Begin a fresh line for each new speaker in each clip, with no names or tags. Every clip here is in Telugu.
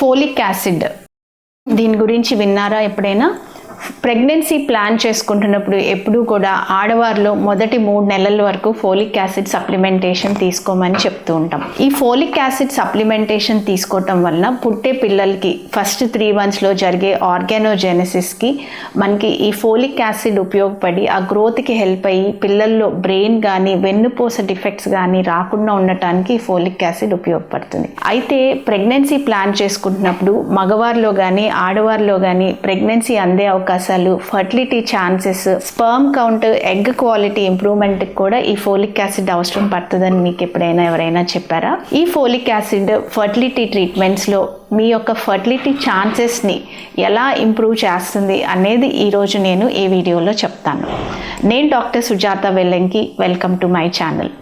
Folic acid. దీని గురించి విన్నారా ఎప్పుడైనా? ప్రెగ్నెన్సీ ప్లాన్ చేసుకుంటున్నప్పుడు ఎప్పుడూ కూడా ఆడవారిలో మొదటి మూడు నెలల వరకు ఫోలిక్ యాసిడ్ సప్లిమెంటేషన్ తీసుకోమని చెప్తూ ఉంటాం. ఈ ఫోలిక్ యాసిడ్ సప్లిమెంటేషన్ తీసుకోవటం వలన పుట్టే పిల్లలకి ఫస్ట్ త్రీ మంత్స్లో జరిగే ఆర్గానోజెనసిస్కి మనకి ఈ ఫోలిక్ యాసిడ్ ఉపయోగపడి ఆ గ్రోత్కి హెల్ప్ అయ్యి పిల్లల్లో బ్రెయిన్ కానీ వెన్నుపూస డిఫెక్ట్స్ కానీ రాకుండా ఉండటానికి ఈ ఫోలిక్ యాసిడ్ ఉపయోగపడుతుంది. అయితే ప్రెగ్నెన్సీ ప్లాన్ చేసుకుంటున్నప్పుడు మగవారిలో కానీ ఆడవారిలో కానీ ప్రెగ్నెన్సీ అందే అవకాశం అవకాశాలు fertility chances sperm count egg quality improvement కూడా ఈ ఫోలిక్ యాసిడ్ అవసరం పడుతుందని మీకు ఎప్పుడైనా ఎవరైనా చెప్పారా? ఈ ఫోలిక్ యాసిడ్ ఫర్టిలిటీ ట్రీట్మెంట్స్లో మీ యొక్క ఫర్టిలిటీ ఛాన్సెస్ని ఎలా ఇంప్రూవ్ చేస్తుంది అనేది ఈరోజు నేను ఈ వీడియోలో చెప్తాను. నేను doctor Sujatha Vellanki welcome to my channel.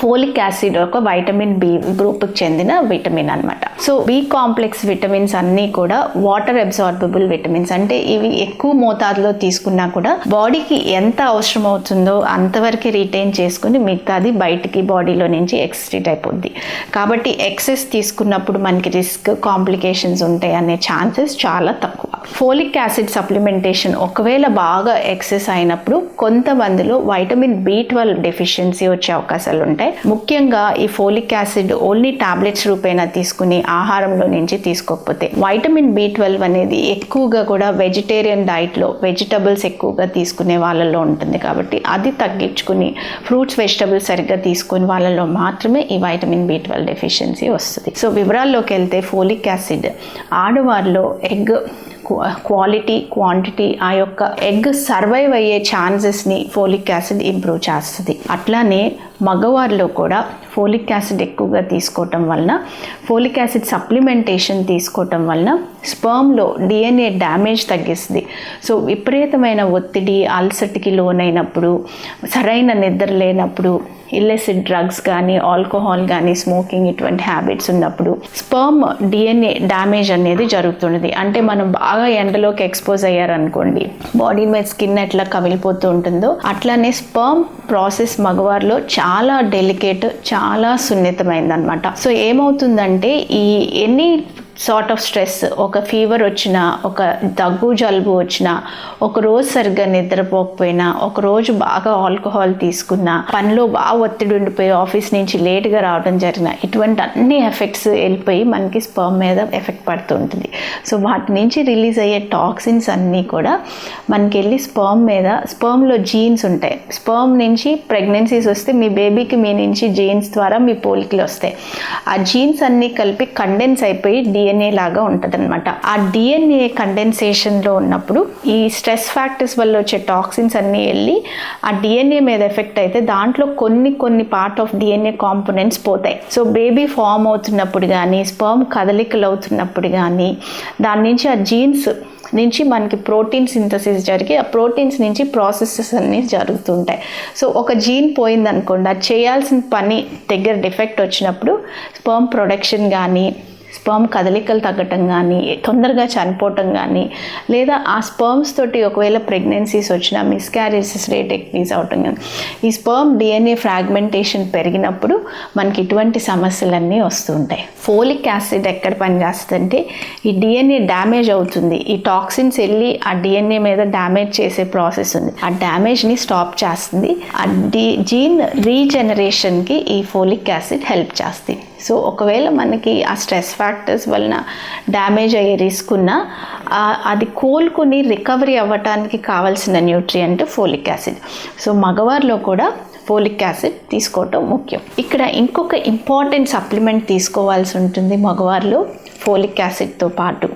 Folic acid ఒక వైటమిన్ బి గ్రూప్కి చెందిన విటమిన్ అనమాట సో బి కాంప్లెక్స్ విటమిన్స్ అన్నీ కూడా వాటర్ అబ్జార్బబుల్ విటమిన్స్ అంటే ఇవి ఎక్కువ మోతాదులో తీసుకున్నా కూడా బాడీకి ఎంత అవసరం అవుతుందో అంతవరకు రిటైన్ చేసుకుని మిగతాది బయటికి బాడీలో నుంచి ఎక్స్ట్రీట్ అయిపోద్ది. కాబట్టి ఎక్సెస్ తీసుకున్నప్పుడు మనకి రిస్క్ కాంప్లికేషన్స్ ఉంటాయి అనే ఛాన్సెస్ చాలా తక్కువ. ఫోలిక్ యాసిడ్ సప్లిమెంటేషన్ ఒకవేళ బాగా ఎక్సెస్ అయినప్పుడు కొంతమందిలో వైటమిన్ బి ట్వెల్వ్ డెఫిషియన్సీ వచ్చే అవకాశాలు ఉంటాయి. ముఖ్యంగా ఈ ఫోలిక్ యాసిడ్ ఓన్లీ టాబ్లెట్స్ రూపేణా తీసుకుని ఆహారంలో నుంచి తీసుకోకపోతే వైటమిన్ బి ట్వెల్వ్ అనేది ఎక్కువగా కూడా వెజిటేరియన్ డైట్లో వెజిటబుల్స్ ఎక్కువగా తీసుకునే వాళ్ళలో ఉంటుంది కాబట్టి అది తగ్గించుకుని ఫ్రూట్స్ వెజిటబుల్స్ సరిగ్గా తీసుకుని వాళ్ళలో మాత్రమే ఈ వైటమిన్ బి ట్వెల్వ్ డెఫిషియన్సీ వస్తుంది. సో వివరాల్లోకి వెళ్తే ఫోలిక్ యాసిడ్ ఆడవారిలో ఎగ్ క్వాలిటీ క్వాంటిటీ ఆ యొక్క ఎగ్ సర్వైవ్ అయ్యే ఛాన్సెస్ని ఫోలిక్ యాసిడ్ ఇంప్రూవ్ చేస్తుంది. అట్లానే మగవారిలో కూడా ఫోలిక్ యాసిడ్ ఎక్కువగా తీసుకోవటం వలన ఫోలిక్ యాసిడ్ సప్లిమెంటేషన్ తీసుకోవటం వలన స్పర్మ్లో డిఎన్ఏ డ్యామేజ్ తగ్గిస్తుంది. సో విపరీతమైన ఒత్తిడి అల్సటికి లోనైనప్పుడు సరైన నిద్ర లేనప్పుడు ఇల్లెసిడ్ డ్రగ్స్ కానీ ఆల్కహాల్ కానీ స్మోకింగ్ ఇటువంటి హ్యాబిట్స్ ఉన్నప్పుడు స్పర్మ్ డిఎన్ఏ డ్యామేజ్ అనేది జరుగుతున్నది అంటే మనం బాగా ఎండలోకి ఎక్స్పోజ్ అయ్యారనుకోండి బాడీ మీద స్కిన్ ఎట్లా కమిలిపోతూ ఉంటుందో అట్లానే స్పర్మ్ ప్రాసెస్ మగవారిలో చాలా డెలికేట్ చాలా సున్నితమైంది అనమాట సో ఏమవుతుందంటే ఈ ఎనీ సార్ట్ ఆఫ్ స్ట్రెస్ ఒక ఫీవర్ వచ్చినా ఒక దగ్గు జలుబు వచ్చినా ఒక రోజు సరిగ్గా నిద్రపోకపోయినా ఒక రోజు బాగా ఆల్కహాల్ తీసుకున్నా పనిలో బాగా ఒత్తిడి ఉండిపోయి ఆఫీస్ నుంచి లేట్గా రావడం జరిగిన ఇటువంటి అన్ని ఎఫెక్ట్స్ వెళ్ళిపోయి మనకి స్పర్మ్ మీద ఎఫెక్ట్ పడుతూ ఉంటుంది. సో వాటి నుంచి రిలీజ్ అయ్యే టాక్సిన్స్ అన్నీ కూడా మనకి వెళ్ళి స్పర్మ్ మీద స్పర్మ్లో జీన్స్ ఉంటాయి. స్పర్మ్ నుంచి ప్రెగ్నెన్సీస్ వస్తే మీ బేబీకి మీ నుంచి జీన్స్ ద్వారా మీ పోలికలు వస్తాయి. ఆ జీన్స్ అన్నీ కలిపి కండెన్స్ అయిపోయి డి డిఎన్ఏ లాగా ఉంటుంది అనమాట ఆ డిఎన్ఏ కండెన్సేషన్లో ఉన్నప్పుడు ఈ స్ట్రెస్ ఫ్యాక్టర్స్ వల్ల వచ్చే టాక్సిన్స్ అన్నీ వెళ్ళి ఆ డిఎన్ఏ మీద ఎఫెక్ట్ అయితే దాంట్లో కొన్ని కొన్ని పార్ట్ ఆఫ్ డిఎన్ఏ కాంపోనెంట్స్ పోతాయి. సో బేబీ ఫామ్ అవుతున్నప్పుడు కానీ స్పర్మ్ కదలికలు అవుతున్నప్పుడు కానీ దాని నుంచి ఆ జీన్స్ నుంచి మనకి ప్రోటీన్ సింథసిస్ జరిగి ఆ ప్రోటీన్స్ నుంచి ప్రాసెసెస్ అన్నీ జరుగుతుంటాయి. సో ఒక జీన్ పోయిందనుకోండి అది చేయాల్సిన పని దగ్గర డిఫెక్ట్ వచ్చినప్పుడు స్పర్మ్ ప్రొడక్షన్ కానీ స్పర్మ్ కదలికలు తగ్గటం కానీ తొందరగా చనిపోవటం కానీ లేదా ఆ స్పర్మ్స్ తోటి ఒకవేళ ప్రెగ్నెన్సీస్ వచ్చినా మిస్క్యారేజెస్ రేట్ ఇంక్రీజ్ అవటం కానీ ఈ స్పర్మ్ డిఎన్ఏ ఫ్రాగ్మెంటేషన్ పెరిగినప్పుడు మనకి ఇటువంటి సమస్యలన్నీ వస్తుంటాయి. ఫోలిక్ యాసిడ్ ఎక్కడ పనిచేస్తుందంటే ఈ డిఎన్ఏ డ్యామేజ్ అవుతుంది. ఈ టాక్సిన్స్ వెళ్ళి ఆ డిఎన్ఏ మీద డ్యామేజ్ చేసే ప్రాసెస్ ఉంది. ఆ డ్యామేజ్ని స్టాప్ చేస్తుంది. ఆ డి జీన్ రీజనరేషన్కి ఈ ఫోలిక్ యాసిడ్ హెల్ప్ చేస్తుంది. సో ఒకవేళ మనకి ఆ స్ట్రెస్ ఫ్యాక్టర్స్ వలన డ్యామేజ్ అయ్యే రిస్క్ ఉన్నా అది కోలుకుని రికవరీ అవ్వటానికి కావాల్సిన న్యూట్రియంట్ ఫోలిక్ యాసిడ్. సో మగవారిలో కూడా ఫోలిక్ యాసిడ్ తీసుకోవటం ముఖ్యం. ఇక్కడ ఇంకొక ఇంపార్టెంట్ సప్లిమెంట్ తీసుకోవాల్సి ఉంటుంది మగవారిలో ఫోలిక్ యాసిడ్తో పాటు.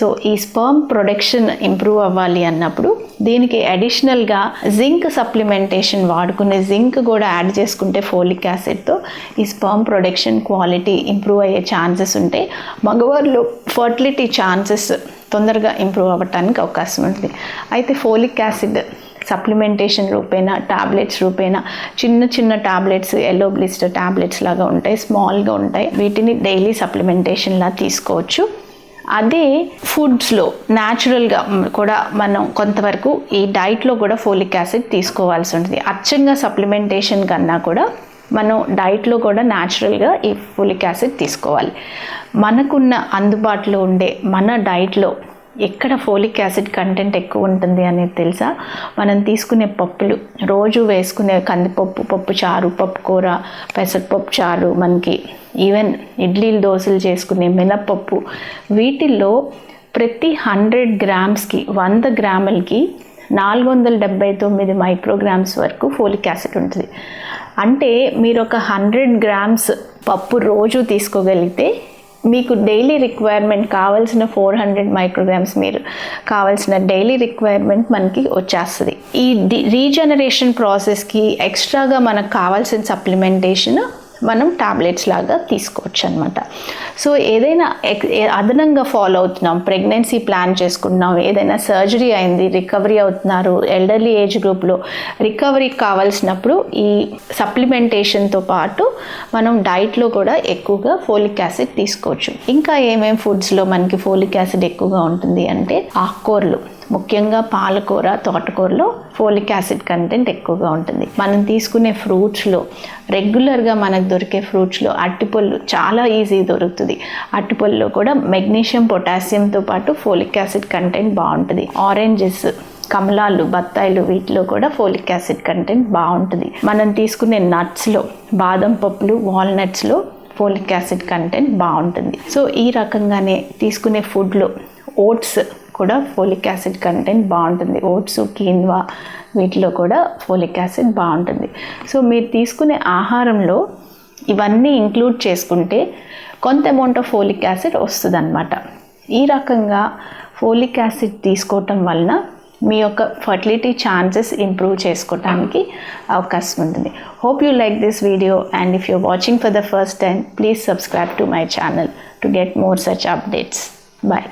సో ఈ స్పర్మ్ ప్రొడక్షన్ ఇంప్రూవ్ అవ్వాలి అన్నప్పుడు దీనికి అడిషనల్గా జింక్ సప్లిమెంటేషన్ వాడుకునే జింక్ కూడా యాడ్ చేసుకుంటే ఫోలిక్ యాసిడ్తో ఈ స్పర్మ్ ప్రొడక్షన్ క్వాలిటీ ఇంప్రూవ్ అయ్యే ఛాన్సెస్ ఉంటాయి. మగవారిలో ఫర్టిలిటీ ఛాన్సెస్ తొందరగా ఇంప్రూవ్ అవ్వటానికి అవకాశం ఉంటుంది. అయితే ఫోలిక్ యాసిడ్ సప్లిమెంటేషన్ రూపేనా టాబ్లెట్స్ రూపేనా? చిన్న చిన్న టాబ్లెట్స్ ఎల్లో బ్లిస్టర్ టాబ్లెట్స్ లాగా ఉంటాయి స్మాల్గా ఉంటాయి. వీటిని డైలీ సప్లిమెంటేషన్లా తీసుకోవచ్చు. అదే ఫుడ్స్లో న్యాచురల్గా కూడా మనం కొంతవరకు ఈ డైట్లో కూడా ఫోలిక్ యాసిడ్ తీసుకోవాల్సి ఉంటుంది. అచ్చంగా సప్లిమెంటేషన్ కన్నా కూడా మనం డైట్లో కూడా న్యాచురల్గా ఈ ఫోలిక్ యాసిడ్ తీసుకోవాలి. మనకున్న అందుబాటులో ఉండే మన డైట్లో ఎక్కడ ఫోలిక్ యాసిడ్ కంటెంట్ ఎక్కువ ఉంటుంది అనేది తెలుసా? మనం తీసుకునే పప్పులు రోజు వేసుకునే కందిపప్పు పప్పు చారు పప్పు కూర పెసరపప్పు చారు మనకి ఈవెన్ ఇడ్లీలు దోశలు చేసుకునే మినపప్పు వీటిల్లో ప్రతి హండ్రెడ్ గ్రామ్స్కి వంద గ్రాములకి నాలుగు వందల డెబ్బై తొమ్మిది మైక్రోగ్రామ్స్ వరకు ఫోలిక్ యాసిడ్ ఉంటుంది. అంటే మీరు ఒక హండ్రెడ్ గ్రామ్స్ పప్పు రోజు తీసుకోగలిగితే మీకు డైలీ రిక్వైర్మెంట్ కావాల్సిన ఫోర్ హండ్రెడ్ మైక్రోగ్రామ్స్ మీరు కావాల్సిన డైలీ రిక్వైర్మెంట్ మనకి వచ్చేస్తుంది. ఈ రీజనరేషన్ ప్రాసెస్కి ఎక్స్ట్రాగా మనకు కావాల్సిన సప్లిమెంటేషన్ మనం టాబ్లెట్స్ లాగా తీసుకోవచ్చు అనమాట సో ఏదైనా అదనంగా ఫాలో అవుతున్నాం ప్రెగ్నెన్సీ ప్లాన్ చేసుకుంటున్నాం ఏదైనా సర్జరీ అయింది రికవరీ అవుతున్నారు ఎల్డర్లీ ఏజ్ గ్రూప్లో రికవరీ కావాల్సినప్పుడు ఈ సప్లిమెంటేషన్తో పాటు మనం డైట్లో కూడా ఎక్కువగా ఫోలిక్ యాసిడ్ తీసుకోవచ్చు. ఇంకా ఏమేమి ఫుడ్స్లో మనకి ఫోలిక్ యాసిడ్ ఎక్కువగా ఉంటుంది అంటే ఆకుకూరలు. ముఖ్యంగా పాలకూర తోటకూరలో ఫోలిక్ యాసిడ్ కంటెంట్ ఎక్కువగా ఉంటుంది. మనం తీసుకునే ఫ్రూట్స్లో రెగ్యులర్గా మనకు దొరికే ఫ్రూట్స్లో అట్టిపళ్ళు చాలా ఈజీ దొరుకుతుంది. అట్టిపళ్ళులో కూడా మెగ్నీషియం పొటాషియంతో పాటు ఫోలిక్ యాసిడ్ కంటెంట్ బాగుంటుంది. ఆరెంజెస్ కమలాలు బత్తాయిలు వీటిలో కూడా ఫోలిక్ యాసిడ్ కంటెంట్ బాగుంటుంది. మనం తీసుకునే నట్స్లో బాదం పప్పులు వాల్నట్స్లో ఫోలిక్ యాసిడ్ కంటెంట్ బాగుంటుంది. సో ఈ రకంగానే తీసుకునే ఫుడ్లో ఓట్స్ కూడా ఫోలిక్ యాసిడ్ కంటెంట్ బాగుంటుంది. ఓట్స్ కీన్వా వీటిలో కూడా ఫోలిక్ యాసిడ్ బాగుంటుంది. సో మీరు తీసుకునే ఆహారంలో ఇవన్నీ ఇంక్లూడ్ చేసుకుంటే కొంత అమౌంట్ ఆఫ్ ఫోలిక్ యాసిడ్ వస్తుంది ఈ రకంగా ఫోలిక్ యాసిడ్ తీసుకోవటం వలన మీ యొక్క ఫర్టిలిటీ ఛాన్సెస్ ఇంప్రూవ్ చేసుకోవడానికి అవకాశం ఉంటుంది. Hope you like this video and if you're watching for the first time please subscribe to my channel to get more such updates. Bye